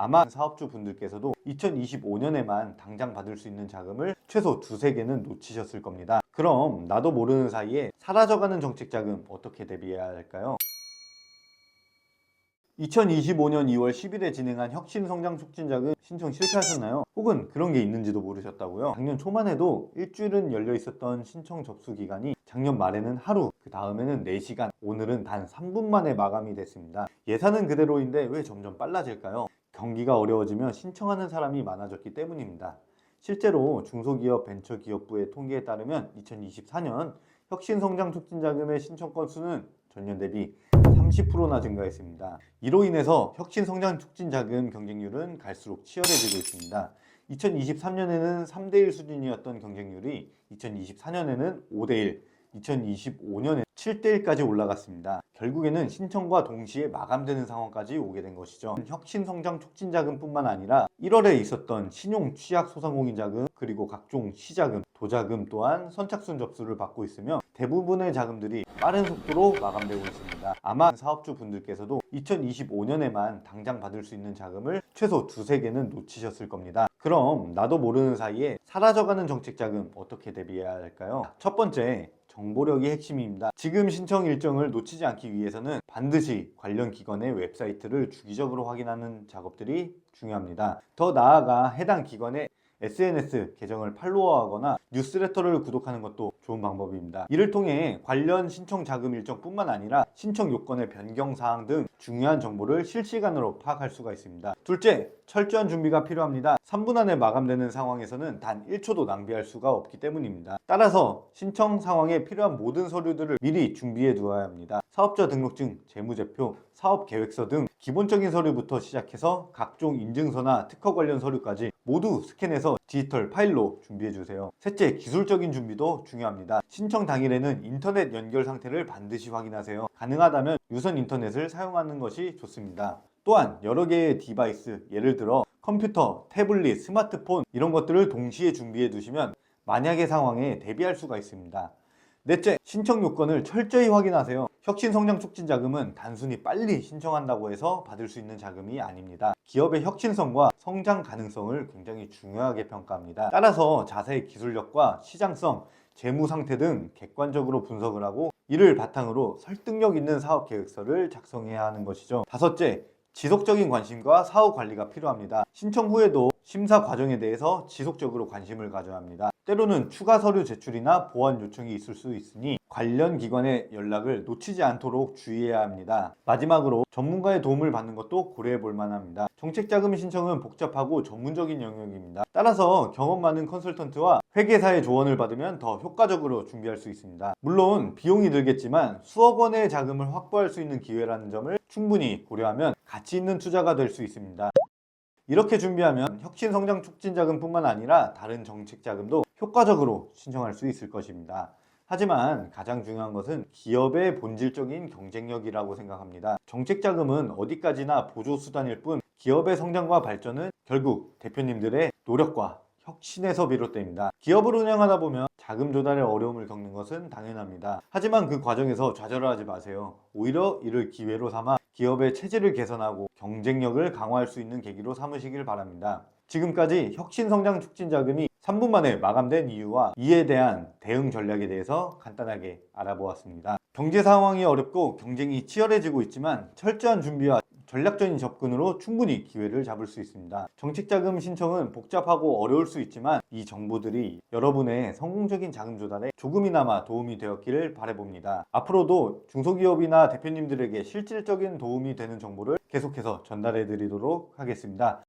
아마 사업주 분들께서도 2025년에만 당장 받을 수 있는 자금을 최소 두세 개는 놓치셨을 겁니다. 그럼 나도 모르는 사이에 사라져가는 정책 자금 어떻게 대비해야 할까요? 2025년 2월 10일에 진행한 혁신성장 촉진자금 신청 실패하셨나요? 혹은 그런 게 있는지도 모르셨다고요? 작년 초만 해도 일주일은 열려 있었던 신청 접수 기간이 작년 말에는 하루, 그 다음에는 4시간, 오늘은 단 3분 만에 마감이 됐습니다. 예산은 그대로인데 왜 점점 빨라질까요? 경기가 어려워지면 신청하는 사람이 많아졌기 때문입니다. 실제로 중소기업 벤처기업부의 통계에 따르면 2024년 혁신성장 촉진자금의 신청 건수는 전년 대비 30%나 증가했습니다. 이로 인해서 혁신성장 촉진자금 경쟁률은 갈수록 치열해지고 있습니다. 2023년에는 3대1 수준이었던 경쟁률이 2024년에는 5대1, 2025년에 7대1까지 올라갔습니다. 결국에는 신청과 동시에 마감되는 상황까지 오게 된 것이죠. 혁신성장 촉진자금뿐만 아니라 1월에 있었던 신용 취약 소상공인 자금 그리고 각종 시자금, 도자금 또한 선착순 접수를 받고 있으며 대부분의 자금들이 빠른 속도로 마감되고 있습니다. 아마 사업주 분들께서도 2025년에만 당장 받을 수 있는 자금을 최소 두세 개는 놓치셨을 겁니다. 그럼 나도 모르는 사이에 사라져가는 정책 자금 어떻게 대비해야 할까요? 첫 번째, 정보력이 핵심입니다. 지금 신청 일정을 놓치지 않기 위해서는 반드시 관련 기관의 웹사이트를 주기적으로 확인하는 작업들이 중요합니다. 더 나아가 해당 기관의 SNS 계정을 팔로워하거나 뉴스레터를 구독하는 것도 좋은 방법입니다. 이를 통해 관련 신청 자금 일정뿐만 아니라 신청 요건의 변경 사항 등 중요한 정보를 실시간으로 파악할 수가 있습니다. 둘째, 철저한 준비가 필요합니다. 3분 안에 마감되는 상황에서는 단 1초도 낭비할 수가 없기 때문입니다. 따라서 신청 상황에 필요한 모든 서류들을 미리 준비해 두어야 합니다. 사업자 등록증, 재무제표, 사업 계획서 등 기본적인 서류부터 시작해서 각종 인증서나 특허 관련 서류까지 모두 스캔 해서 디지털 파일로 준비해 주세요. 셋째, 기술적인 준비도 중요합니다. 신청 당일에는 인터넷 연결 상태를 반드시 확인하세요. 가능하다면 유선 인터넷을 사용하는 것이 좋습니다. 또한 여러 개의 디바이스, 예를 들어 컴퓨터, 태블릿, 스마트폰 이런 것들을 동시에 준비해 두시면 만약의 상황에 대비할 수가 있습니다. 넷째, 신청 요건을 철저히 확인하세요. 혁신성장 촉진 자금은 단순히 빨리 신청한다고 해서 받을 수 있는 자금이 아닙니다. 기업의 혁신성과 성장 가능성을 굉장히 중요하게 평가합니다. 따라서 자세히 기술력과 시장성, 재무 상태 등 객관적으로 분석을 하고 이를 바탕으로 설득력 있는 사업 계획서를 작성해야 하는 것이죠. 다섯째, 지속적인 관심과 사후 관리가 필요합니다. 신청 후에도 심사 과정에 대해서 지속적으로 관심을 가져야 합니다. 때로는 추가 서류 제출이나 보완 요청이 있을 수 있으니 관련 기관의 연락을 놓치지 않도록 주의해야 합니다. 마지막으로 전문가의 도움을 받는 것도 고려해 볼 만합니다. 정책자금 신청은 복잡하고 전문적인 영역입니다. 따라서 경험 많은 컨설턴트와 회계사의 조언을 받으면 더 효과적으로 준비할 수 있습니다. 물론 비용이 들겠지만 수억 원의 자금을 확보할 수 있는 기회라는 점을 충분히 고려하면 가치 있는 투자가 될 수 있습니다. 이렇게 준비하면 혁신 성장 촉진 자금뿐만 아니라 다른 정책 자금도 효과적으로 신청할 수 있을 것입니다. 하지만 가장 중요한 것은 기업의 본질적인 경쟁력이라고 생각합니다. 정책 자금은 어디까지나 보조 수단일 뿐 기업의 성장과 발전은 결국 대표님들의 노력과 혁신에서 비롯됩니다. 기업을 운영하다 보면 자금 조달에 어려움을 겪는 것은 당연합니다. 하지만 그 과정에서 좌절하지 마세요. 오히려 이를 기회로 삼아 기업의 체질을 개선하고 경쟁력을 강화할 수 있는 계기로 삼으시길 바랍니다. 지금까지 혁신성장 촉진자금이 3분 만에 마감된 이유와 이에 대한 대응 전략에 대해서 간단하게 알아보았습니다. 경제 상황이 어렵고 경쟁이 치열해지고 있지만 철저한 준비와 전략적인 접근으로 충분히 기회를 잡을 수 있습니다. 정책자금 신청은 복잡하고 어려울 수 있지만 이 정보들이 여러분의 성공적인 자금 조달에 조금이나마 도움이 되었기를 바라봅니다. 앞으로도 중소기업이나 대표님들에게 실질적인 도움이 되는 정보를 계속해서 전달해 드리도록 하겠습니다.